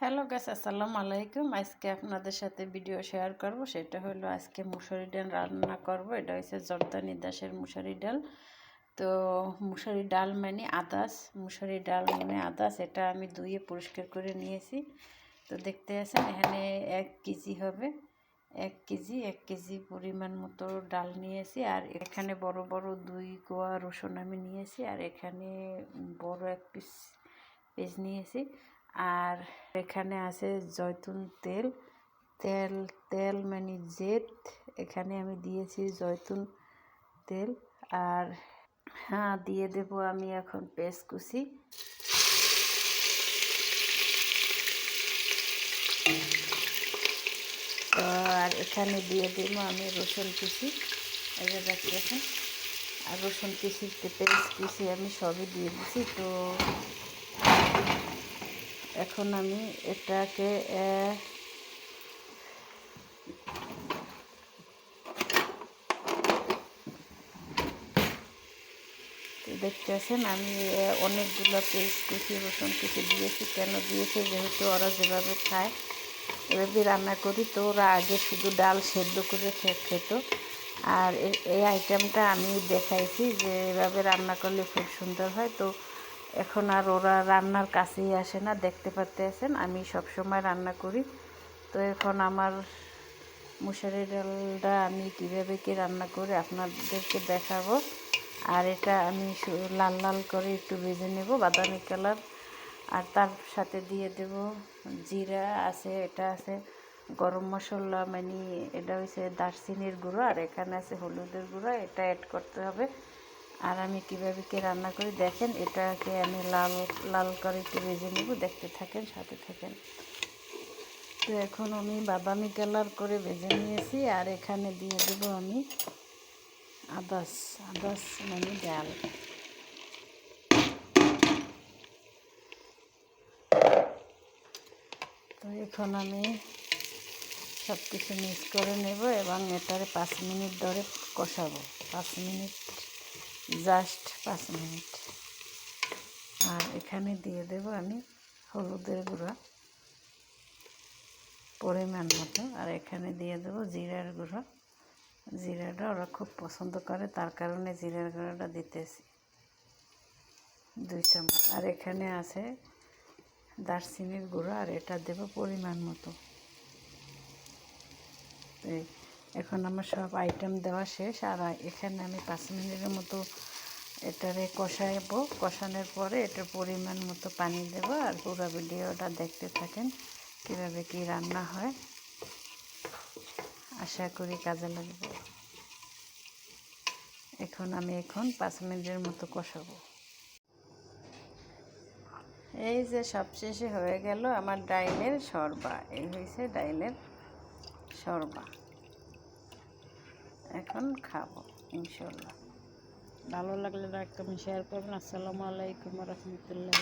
Hello গাছ আসসালামু আলাইকুম। আজকে আপনাদের সাথে ভিডিও শেয়ার করব। সেটা হলো আজকে মুসুরি ডাল রান্না করব। এটা হচ্ছে জর্দানি দাসের মুসুরি ডাল। তো মুসুরি ডাল মানে আদাস। মুসুরি ডাল মানে আদাস। এটা আমি ধুয়ে পরিষ্কার করে নিয়েছি। তো দেখতে আছেন, এখানে এক কেজি হবে। এক কেজি এক কেজি পরিমাণ মতো ডাল নিয়েছি। আর এখানে বড় বড় দুই কোয়া রসুন আমি নিয়েছি। আর এখানে বড় এক পিস পেঁয়াজ নিয়েছি। আর এখানে আছে জয়তুন তেল। তেল তেল মানে জেট এখানে আমি দিয়েছি জয়তুন তেল। আর হ্যাঁ দিয়ে দেব আমি এখন পেস্ট কুচি। আর এখানে দিয়ে দেব আমি রসুন কুচি। এটা দেখতেছেন আর রসুন কুচি পেস্ট কুচি আমি সবই দিয়ে দিছি তো এখন আমি এটাকে দেখতেছেন আমি অনেকগুলো পেস্ট কুচি, রসুন কুচি দিয়েছি। কেন দিয়েছি? যেহেতু ওরা যেভাবে খায়, এভাবে রান্না করি। তো ওরা আগে শুধু ডাল সেদ্ধ করে খেত। আর এই আইটেমটা আমি দেখাইছি যে এভাবে রান্না করলে খুব সুন্দর হয়। তো এখন আর ওরা রান্নার কাছেই আসে না, দেখতে পারতে আছেন আমি সব সময় রান্না করি। তো এখন আমার মুসারি ডালটা আমি কীভাবে কি রান্না করে আপনাদেরকে দেখাবো। আর এটা আমি লাল লাল করে একটু ভেজে নেব, বাদামি কালার। আর তার সাথে দিয়ে দেব জিরা আছে, এটা আছে, গরম মশলা মানে এটা হচ্ছে দারচিনির গুঁড়ো, আর এখানে আছে হলুদের গুঁড়ো, এটা অ্যাড করতে হবে। আর আমি কীভাবে কি রান্না করি দেখেন, এটাকে আমি লাল লাল করে একটু ভেজে নেব, দেখতে থাকেন, সাথে থাকেন। তো এখন আমি বাদামি কালার করে ভেজে নিয়েছি, আর এখানে দিয়ে দেব আমি আদাস আদাস মানে ডাল। তো এখন আমি সব কিছু মিক্স করে নেব এবং এটারে পাঁচ মিনিট ধরে কষাবো, পাঁচ মিনিট জাস্ট পাঁচ মিনিট। আর এখানে দিয়ে দেব আমি হলুদের গুঁড়া পরিমাণ মতো। আর এখানে দিয়ে দেবো জিরার গুঁড়ো। জিরাটা ওরা খুব পছন্দ করে, তার কারণে জিরার গুঁড়োটা দিতেছি। দুই চামচ। আর এখানে আছে দারচিনির গুঁড়ো, আর এটা দেব পরিমাণ মতো। এখন আমার সব আইটেম দেওয়া শেষ, আর এখানে আমি পাঁচ মিনিটের মতো এটারে কষাইবো কষানোর পরে এটার পরিমাণ মতো পানি দেব, আর পুরো ভিডিওটা দেখতে থাকেন কীভাবে কি রান্না হয়। আশা করি কাজে লাগবে। এখন আমি এখন পাঁচ মিনিটের মতো কষাবো। এই যে সবশেষে হয়ে গেল আমার ডাইলের সরবা এই হয়েছে ডাইলের সরবা এখন খাব ইনশাল্লাহ ভালো লাগলে একদম শেয়ার করবেন। আসসালামু আলাইকুম রহমতুল্লাহ